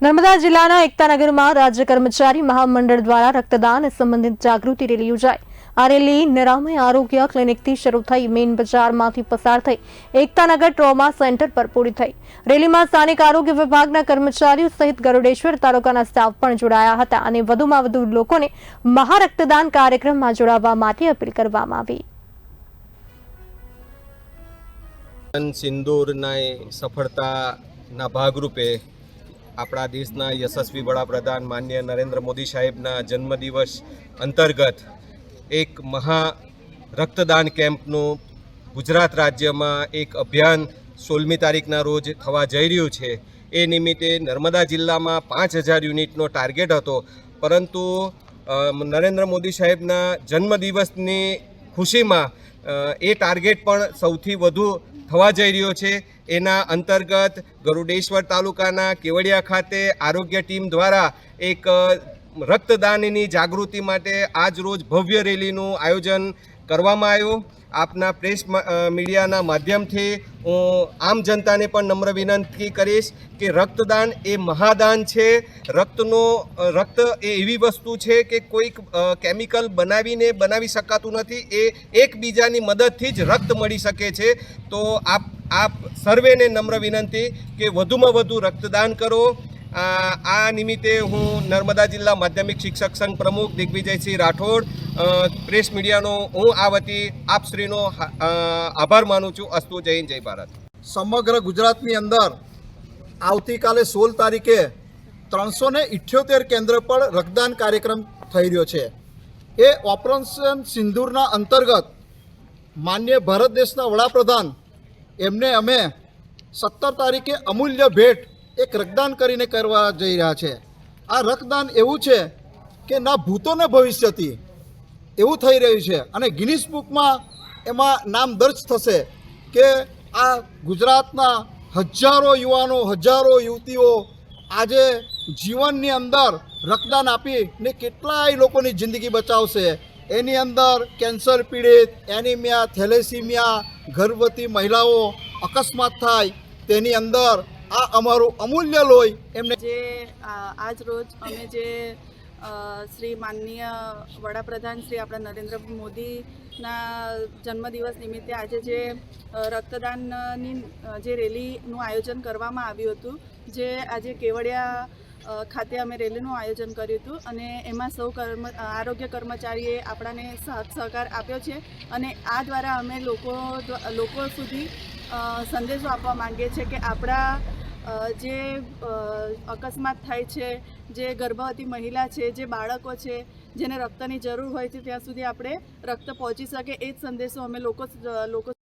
નર્મદા જિલ્લાના એકતાનગરમાં રાજ્ય કર્મચારી મહામંડળ દ્વારા રક્તદાન સંબંધિત જાગૃતિ રેલી યોજાઈ. આ રેલી નિરામય આરોગ્ય ક્લિનિકથી શરૂ થઈ મેઇન બજારમાંથી પસાર થઈ એકતાનગર ટ્રોમા સેન્ટર પર પૂરી થઈ. રેલીમાં સ્થાનિક આરોગ્ય વિભાગના કર્મચારીઓ સહિત ગરુડેશ્વર તાલુકાના સ્ટાફ પણ જોડાયા હતા અને વધુમાં વધુ લોકોને મહારક્તદાન કાર્યક્રમમાં જોડાવા માટે અપીલ કરવામાં આવી. સિંદૂરના સફળતાના ભાગરૂપે આપણા દેશના યશસ્વી વડાપ્રધાન માન્ય નરેન્દ્ર મોદી સાહેબના જન્મદિવસ અંતર્ગત એક મહા રક્તદાન કેમ્પનું ગુજરાત રાજ્યમાં એક અભિયાન સોળમી તારીખના રોજ થવા જઈ રહ્યું છે. એ નિમિત્તે નર્મદા જિલ્લામાં પાંચ હજાર યુનિટનો ટાર્ગેટ હતો. પરંતુ નરેન્દ્ર મોદી સાહેબના જન્મદિવસની ખુશીમાં એ ટાર્ગેટ પણ સૌથી વધુ થવા જઈ રહ્યો છે. એના અંતર્ગત ગરુડેશ્વર તાલુકાના કેવડિયા ખાતે આરોગ્ય ટીમ દ્વારા એક રક્તદાનની જાગૃતિ માટે આજ રોજ ભવ્ય રેલીનું આયોજન કરવામાં આવ્યું. આપના પ્રેસ મીડિયાના માધ્યમથી હું આમ જનતાને પણ નમ્ર વિનંતી કરીશ કે રક્તદાન એ મહાદાન છે. રક્તનો રક્ત એ એવી વસ્તુ છે કે કોઈક કેમિકલ બનાવીને બનાવી શકાતું નથી. એ એકબીજાની મદદથી જ રક્ત મળી શકે છે. તો આપ આપ સર્વેને નમ્ર વિનંતી કે વધુમાં વધુ રક્તદાન કરો. આ નિમિત્તે હું નર્મદા જિલ્લા માધ્યમિક શિક્ષક સંઘ પ્રમુખ દિગ્વિજયસિંહ રાઠોડ પ્રેસ મીડિયાનો હું આ વતી આપશ્રીનો આભાર માનું છું. અસ્તુ જય જય ભારત. સમગ્ર ગુજરાતની અંદર આવતીકાલે સોળ તારીખે ત્રણસો ને ઇઠ્યોતેર કેન્દ્ર પર રક્તદાન કાર્યક્રમ થઈ રહ્યો છે. એ ઓપરેશન સિંદૂરના અંતર્ગત માન્ય ભારત દેશના વડાપ્રધાન એમને અમે સત્તર તારીખે અમૂલ્ય ભેટ એક રક્તદાન કરીને કરવા જઈ રહ્યા છે. આ રક્તદાન એવું છે કે ના ભૂતોને ભવિષ્યથી એવું થઈ રહ્યું છે અને ગિનિસ બુકમાં એમાં નામ દર્જ થશે કે આ ગુજરાતના હજારો યુવાનો, હજારો યુવતીઓ આજે જીવનની અંદર રક્તદાન આપીને કેટલાય લોકોની જિંદગી બચાવશે. એની અંદર કેન્સર પીડિત, એનિમિયા, થેલેસીમિયા, ગર્ભવતી મહિલાઓ અકસ્માત થાય તેની અંદર આ અમારું અમૂલ્ય લોહી એમને જે આજ રોજ અમે જે શ્રી માનનીય વડાપ્રધાન શ્રી આપણા નરેન્દ્ર મોદીના જન્મદિવસ નિમિત્તે આજે જે રક્તદાનની જે રેલીનું આયોજન કરવામાં આવ્યું હતું, જે આજે કેવડિયા ખાતે અમે રેલીનું આયોજન કર્યું હતું અને એમાં સૌ કર્મ આરોગ્ય કર્મચારીએ આપણાને સહકાર આપ્યો છે અને આ દ્વારા અમે લોકો લોકો સુધી સંદેશો આપવા માંગીએ છીએ કે આપણા જે અકસ્માત થાય છે, જે ગર્ભવતી મહિલા છે, જે બાળકો છે, જેને રક્તની જરૂર હોય છે, ત્યાં સુધી આપણે રક્ત પહોંચી શકે એ જ સંદેશો અમે લોકો લોકો